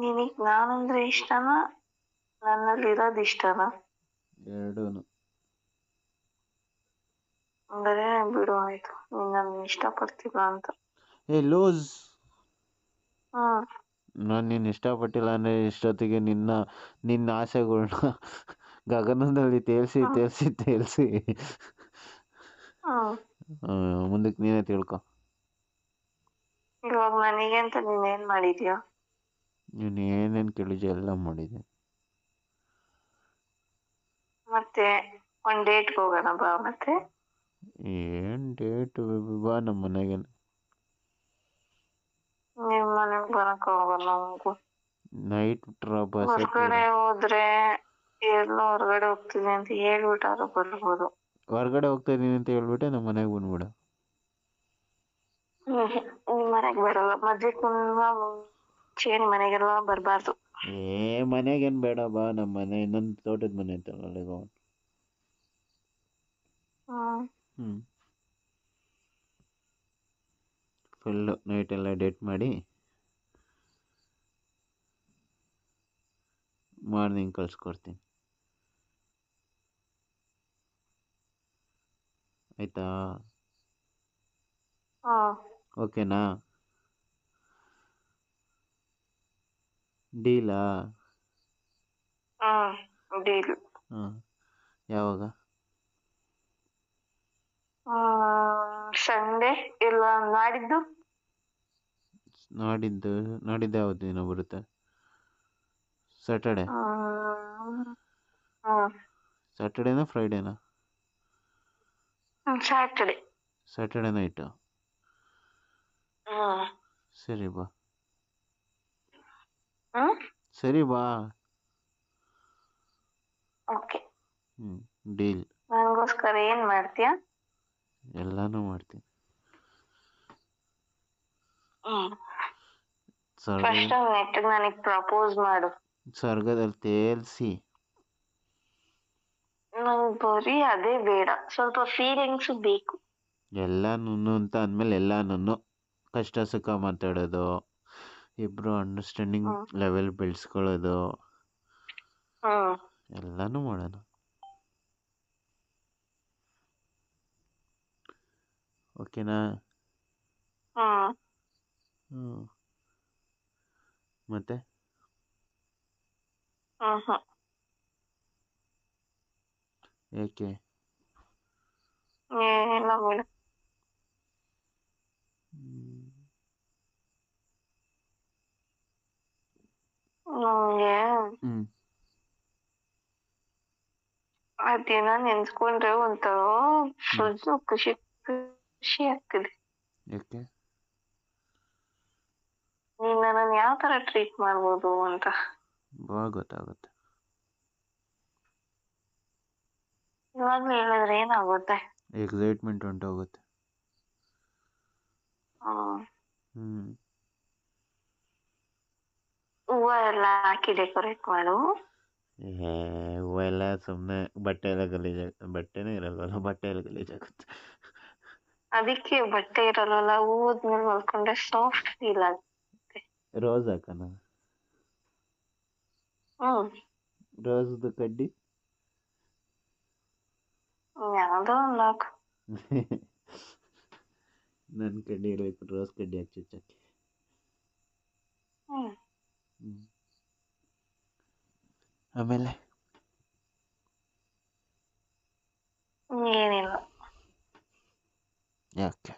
ನಿನಗ್ ನಾನಂದ್ರೆ ಇಷ್ಟನಾ? ನನ್ನಲ್ಲಿ ಇರೋದ್ ಇಷ್ಟನಾ? ಎರಡೂನು. ಅಂದ್ರೆ ಬಿಡು ಆಯ್ತು. ನೀನ್ ನನ್ನ ಇಷ್ಟಪಡ್ತಿಲ್ಲ ಅಂತ. ಏ ಲೂಸ್. ನಾನ್ ನಾನು ನಿನ್ನ ಇಷ್ಟಪಟ್ಟಿಲ್ಲ ಅಂದ್ರೆ ಇಷ್ಟೊತ್ತಿಗೆ ನಿನ್ನ ನಿನ್ನ ಆಸೆಗಳ್ನ ಗಗನದಲ್ಲಿ ತೇಲ್ಸಿ. ತೇಲ್ಸಿ ತೇಲ್ಸಿ. ಹ್ಮ್ ಮುಂದಕ್ಕೆ ನೀನೇ ತಿಳ್ಕೊ. ಇವಾಗ ನನಗೆ ಅಂತ ನೀನ್ ಏನ್ ಮಾಡಿದ್ಯಾ? ನೀನು ಏನೇನು ಕೇಳಿದ್ಯೋ ಎಲ್ಲ ಮಾಡಿದೆ. ಮತ್ತೆ ಒಂದ್ ಡೇಟ್ಗೆ ಹೋಗೋಣ ಬಾ ಮತ್ತೆ. ಏನ್ ಡೇಟ್ ಬಾ ನಮ್ಮ ಮನೆಗೆ. ನಿಮ್ ಮನೆಗ್ ಬರಕ್ ಹೋಗಲ್ಲ ನಮಗೂ ನೈಟ್ ಬಸ್ ಹೊರಗಡೆ ಹೋದ್ರೆ ಎಲ್ಲೋ ಹೊರಗಡೆ ಹೋಗ್ತೀನಿ ಅಂತ ಹೇಳ್ಬಿಟ್ಟಾರು ಬರ್ಬೋದು. ಹೊರಗಡೆ ಹೋಗ್ತಾ ಇದೀನಿ ಅಂತ ಹೇಳ್ಬಿಟ್ಟೆ ನಮ್ಮ ಮನೆಗೆ ಬಂದ್ಬಿಡ. ಹ್ಮ್ ನಿಮ್ ಮನೆಗ್ ಬರಲ್ಲ. ಮದ್ವೆ ಕುಂದ ಮುಂಚೆ ನಿಮ್ ಮನೆಗೆಲ್ಲ ಬರಬಾರ್ದು. ಏ ಮನೆಗೇನ್ ಬೇಡ ಬಾ ನಮ್ಮ ಮನೆ ಇನ್ನೊಂದು ತೋಟದ ಮನೆ ಐತಲ್ಲ ಅಲ್ಲಿಗೆ. ಹೋಗೋಣ ಹ್ಮ್. ಹ್ಞೂ ಫುಲ್ಲು ಎಲ್ಲ ಡೇಟ್ ಮಾಡಿ ಮಾರ್ನಿಂಗ್ ಕಳ್ಸ್ಕೊಡ್ತೀನಿ. ಆಯಿತಾ? ಹಾ. ಓಕೆನಾ ಡೀಲಾ? ಹ್ಮ್ ಡೀಲ್. ಹಾಂ ಯಾವಾಗ? ಹ್ಮ್ ಸಂಡೇ ಇಲ್ಲ ನಾಡಿದ್ದು? ನಾಡಿದ್ದು ನಾಡಿದ್ದು ಯಾವ ದಿನ ಬರುತ್ತೆ? ಸ್ಯಾಟರ್ಡೆ ಹ್ಮ್ ಸ್ಯಾಟರ್ಡೇನಾ ಫ್ರೈಡೇನಾ ಹ್ಮ್ ಸ್ಯಾಟರ್ಡೆ ಸ್ಯಾಟರ್ಡೆ ನೈಟು ಹ್ಮ್ ಸರಿ ಬಾ. ಹ್ಮ್ ಸರಿ ಬಾ. ಓಕೆ. ಹ್ಮ್ ಡೀಲ್. ನನಗೋಸ್ಕರ ಏನ್ ಮಾಡ್ತೀಯಾ? ಎಲ್ಲಾನು ಮಾಡ್ತೀನಿ. ಹ್ಮ್. ಫಸ್ಟ್ ನೆಟ್ ನನಗ್ ಪ್ರಪೋಸ್ ಮಾಡು. ಸ್ವರ್ಗದಲ್ಲಿ ತೇಲ್ಸಿ. ನಂಗ್ ಬರೀ ಅದೇ ಬೇಡ ಸ್ವಲ್ಪ ಫೀಲಿಂಗ್ಸ್ ಬೇಕು. ಎಲ್ಲಾನು ಅಂತ ಅಂದಮೇಲೆ ಎಲ್ಲಾನು ಕಷ್ಟ ಸುಖ ಮಾತಾಡೋದು. ಇಬ್ಬರು ಅಂಡರ್ಸ್ಟ್ಯಾಂಡಿಂಗ್. ಲೆವೆಲ್ ಬೆಳೆಸ್ಕೊಳ್ಳೋದು ಹ್ಮ್ ಎಲ್ಲಾನು ಮಾಡೋಣ. ಓಕೆನಾ ಹ್ಮ್. ಮತ್ತೆ? ಹ್ಮ್ ಹ್ಮ್ ಏಕೆ? ಏನಿಲ್ಲ ಬಿಡು. ಹ್ಮ್. ನಂಗೆ ಹ್ಞೂ ಆ ದಿನ ನೆನ್ಸ್ಕೊಂಡ್ರೆ ಒಂಥರ ಫುಲ್ ಖುಷಿ ಖುಷಿ ಆಗ್ತಿದೆ ಏಕೆ ನೀನ್ ನನ್ನನ್ನು ಯಾವ ತರ ಟ್ರೀಟ್ ಮಾಡ್ಬೋದು ಅಂತ ಬಾ ಗೊತ್ತಾಗುತ್ತೆ ಇವಾಗ್ಲೂ ಹೇಳಿದ್ರೆ ಏನಾಗುತ್ತೆ ಎಕ್ಸೈಟ್ಮೆಂಟ್ ಹೊಂಟೋಗುತ್ತೆ ಹ್ಮ್ ಹೂವ ಎಲ್ಲ ಹಾಕಿ ಡೆಕೋರೇಟ್ ಮಾಡು ಏ ಹೂವೆಲ್ಲ ಸುಮ್ಮನೆ ಬಟ್ಟೆ ಎಲ್ಲ ಗಲೀಜ್ ಬಟ್ಟೆನೇ ಇರಲ್ವಲ್ಲ ಬಟ್ಟೆ ಎಲ್ಲ ಗಲೀಜಾಗುತ್ತೆ ಅದಕ್ಕೆ ಬಟ್ಟೆ ಇರಲ್ಲ ಹೂವದ ಮೇಲೆ ಮಲ್ಕೊಂಡ್ರೆ ಸಾಫ್ಟ್ ಫೀಲ್ ಆಗುತ್ತೆ. ರೋಸ್ ಹಾಕೋಣ ಹ್ಮ್. ರೋಸ್ದು ಕಡ್ಡಿ? ಯಾವುದೋ ಒಂದು ಹಾಕು. ನನ್ನ ಕಡ್ಡಿ ಇರಬೇಕು ರೋಸ್ ಕಡ್ಡಿ ಹಾಕಿ ಚುಚ್ಚಕ್ಕೆ ಹ್ಮ್. ಆಮೇಲೆ? ಏನಿಲ್ಲ. ಯಾಕೆ?